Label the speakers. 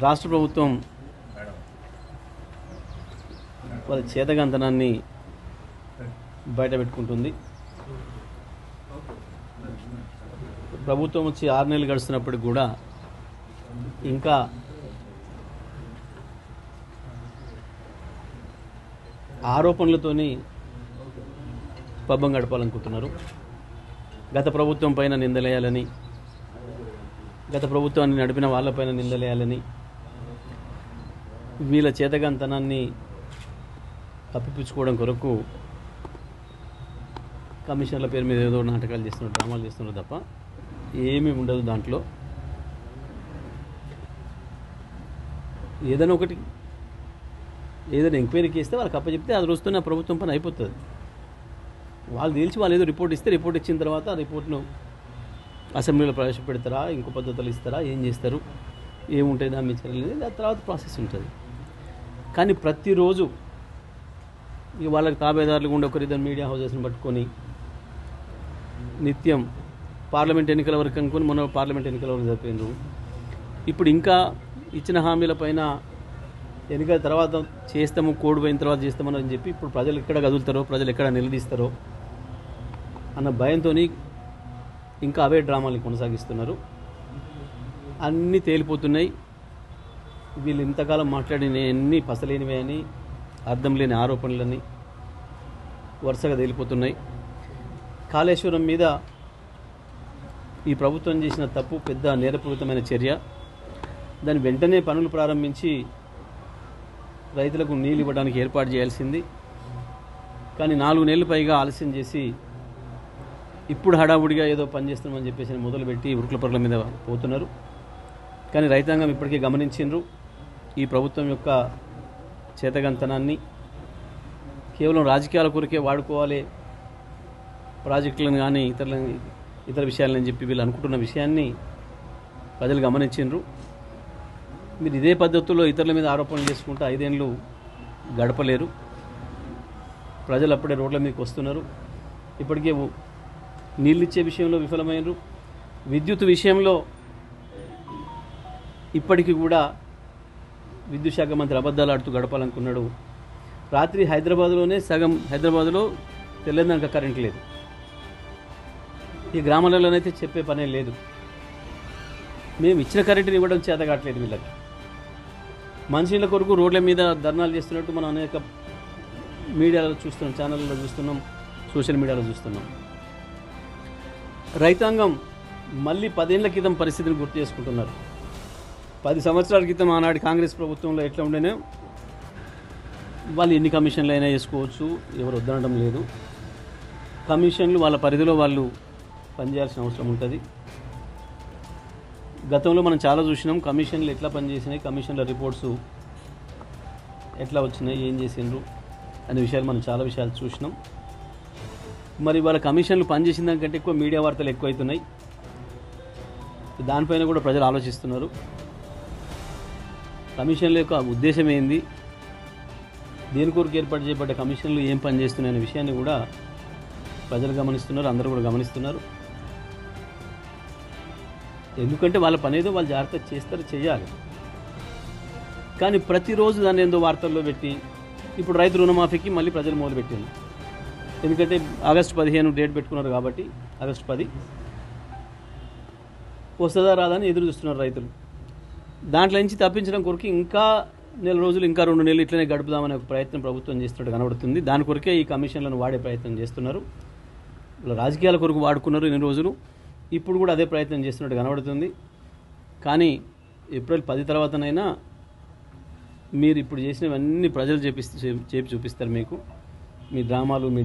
Speaker 1: రాష్ట్ర ప్రభుత్వం వాళ్ళ చేతగంతనాన్ని బయట పెట్టుకుంటుంది ప్రభుత్వం వచ్చి ఆరు నెలలు గడుస్తున్నప్పటికి కూడా ఇంకా ఆరోపణలతోని పబ్బం గడపాలనుకుంటున్నారు. గత ప్రభుత్వం పైన నిందలేయాలని గత ప్రభుత్వాన్ని నడిపిన వాళ్ళపైన నిందలేయాలని వీళ్ళ చేతగంతనాన్ని కప్పిపుచ్చుకోవడం కొరకు కమిషన్ల పేరు మీద ఏదో నాటకాలు చేస్తున్నారు డ్రామాలు చేస్తున్నారు తప్ప ఏమీ ఉండదు దాంట్లో. ఏదైనా ఒకటి ఏదైనా ఎంక్వైరీకి ఇస్తే వాళ్ళకి అప్పచెప్తే అది రోజుతో ఆ ప్రభుత్వం పని అయిపోతుంది. వాళ్ళు తెలిసి వాళ్ళు ఏదో రిపోర్ట్ ఇస్తే రిపోర్ట్ ఇచ్చిన తర్వాత ఆ రిపోర్ట్ను అసెంబ్లీలో ప్రవేశపెడతారా ఇంకో పద్ధతులు ఇస్తారా ఏం చేస్తారు ఏముంటాయి దాని మీద చర్యలు అనేది దాని తర్వాత ప్రాసెస్ ఉంటుంది. కానీ ప్రతిరోజు ఇక వాళ్ళకి తాబేదారులు ఉండే ఒకరిద్దరు మీడియా హౌసెస్ని పట్టుకొని నిత్యం పార్లమెంట్ ఎన్నికల వరకు అనుకుని మొన్న పార్లమెంట్ ఎన్నికల వరకు జరిపోయినారు ఇప్పుడు ఇంకా ఇచ్చిన హామీల పైన ఎన్నికల తర్వాత చేస్తాము కోడ్ పోయిన తర్వాత చేస్తామని అని చెప్పి ఇప్పుడు ప్రజలు ఎక్కడ కదులుతారో ప్రజలు ఎక్కడ నిలదీస్తారో అన్న భయంతో ఇంకా అవే డ్రామాలు కొనసాగిస్తున్నారు. అన్నీ తేలిపోతున్నాయి. వీళ్ళు ఇంతకాలం మాట్లాడిన ఎన్ని పసలేనివే అని అర్థం లేని ఆరోపణలని వరుసగా తేలిపోతున్నాయి. కాళేశ్వరం మీద ఈ ప్రభుత్వం చేసిన తప్పు పెద్ద నేరపూరితమైన చర్య. దాని వెంటనే పనులు ప్రారంభించి రైతులకు నీళ్ళు ఇవ్వడానికి ఏర్పాటు చేయాల్సింది. కానీ నాలుగు నెలలు పైగా ఆలస్యం చేసి ఇప్పుడు హడావుడిగా ఏదో పని చేస్తున్నామని చెప్పేసి మొదలుపెట్టి ఉరుకుల పరుల మీద పోతున్నారు. కానీ రైతాంగం ఇప్పటికే గమనించిండ్రు. ఈ ప్రభుత్వం యొక్క చేతగంతనాన్ని కేవలం రాజకీయాల కొరకే వాడుకోవాలి ప్రాజెక్టులను కానీ ఇతరుల ఇతర విషయాలని చెప్పి వీళ్ళు అనుకుంటున్న విషయాన్ని ప్రజలు గమనించిండ్రు. మీరు ఇదే పద్ధతిలో ఇతరుల మీద ఆరోపణలు చేసుకుంటూ ఐదేళ్ళు గడపలేరు. ప్రజలు అప్పుడే రోడ్ల మీదకి వస్తున్నారు. ఇప్పటికే నీళ్ళు ఇచ్చే విషయంలో విఫలమైనరు విద్యుత్ విషయంలో ఇప్పటికీ కూడా విద్యుత్ శాఖ మంత్రి అబద్ధాలు ఆడుతూ గడపాలనుకున్నాడు. రాత్రి హైదరాబాద్లోనే సగం హైదరాబాద్లో తెల్లందాక కరెంట్ లేదు. ఈ గ్రామాలలోనైతే చెప్పే పనే లేదు. మేము ఇచ్చిన కరెంటుని ఇవ్వడం చేత కావట్లేదు వీళ్ళకి. మనుషుల కొరకు రోడ్ల మీద ధర్నాలు చేస్తున్నట్టు మనం అనేక మీడియాలో చూస్తున్నాం ఛానళ్ళలో చూస్తున్నాం సోషల్ మీడియాలో చూస్తున్నాం. రైతాంగం మళ్ళీ పదేళ్ళ క్రితం పరిస్థితిని గుర్తు చేసుకుంటున్నారు. పది సంవత్సరాల క్రితం ఆనాటి కాంగ్రెస్ ప్రభుత్వంలో ఎట్లా ఉండేనే వాళ్ళు ఎన్ని కమిషన్లు అయినా వేసుకోవచ్చు ఎవరు వద్దనడం లేదు. కమిషన్లు వాళ్ళ పరిధిలో వాళ్ళు పనిచేయాల్సిన అవసరం ఉంటుంది. గతంలో మనం చాలా చూసినాం కమిషన్లు ఎట్లా పనిచేసినాయి కమిషన్ల రిపోర్ట్స్ ఎట్లా వచ్చినాయి ఏం చేసిండ్రు అనే విషయాలు మనం చాలా విషయాలు చూసినాం. మరి వాళ్ళ కమిషన్లు పనిచేసిన దానికంటే ఎక్కువ మీడియా వార్తలు ఎక్కువవుతున్నాయి దానిపైన కూడా ప్రజలు ఆలోచిస్తున్నారు. కమిషన్ల యొక్క ఉద్దేశం ఏంది? దేని కొరకు ఏర్పాటు చేయబడ్డ కమిషన్లు ఏం పనిచేస్తున్నాయనే విషయాన్ని కూడా ప్రజలు గమనిస్తున్నారు అందరూ కూడా గమనిస్తున్నారు. ఎందుకంటే వాళ్ళ పని ఏదో వాళ్ళు జాగ్రత్త చేస్తారు చేయాలి. కానీ ప్రతిరోజు దాన్ని ఏందో వార్తల్లో పెట్టి ఇప్పుడు రైతు రుణమాఫీకి మళ్ళీ ప్రజలు మొదలుపెట్టింది ఎందుకంటే ఆగస్టు పదిహేను డేట్ పెట్టుకున్నారు కాబట్టి ఆగస్టు పది. వస్తుందా రాదని ఎదురు చూస్తున్నారు రైతులు. దాంట్లో నుంచి తప్పించడం కొరకు ఇంకా నెల రోజులు ఇంకా రెండు నెలలు ఇట్లనే గడుపుదామనే ఒక ప్రయత్నం ప్రభుత్వం చేస్తున్నట్టు కనబడుతుంది. దాని కొరకే ఈ కమిషన్లను వాడే ప్రయత్నం చేస్తున్నారు. రాజకీయాల కొరకు వాడుకున్నారు ఇన్ని రోజులు. ఇప్పుడు కూడా అదే ప్రయత్నం చేస్తున్నట్టు కనబడుతుంది. కానీ ఏప్రిల్ పది తర్వాతనైనా మీరు ఇప్పుడు చేసినవన్నీ ప్రజలు చేపిస్తే చేపి చూపిస్తారు మీకు. మీ డ్రామాలు మీ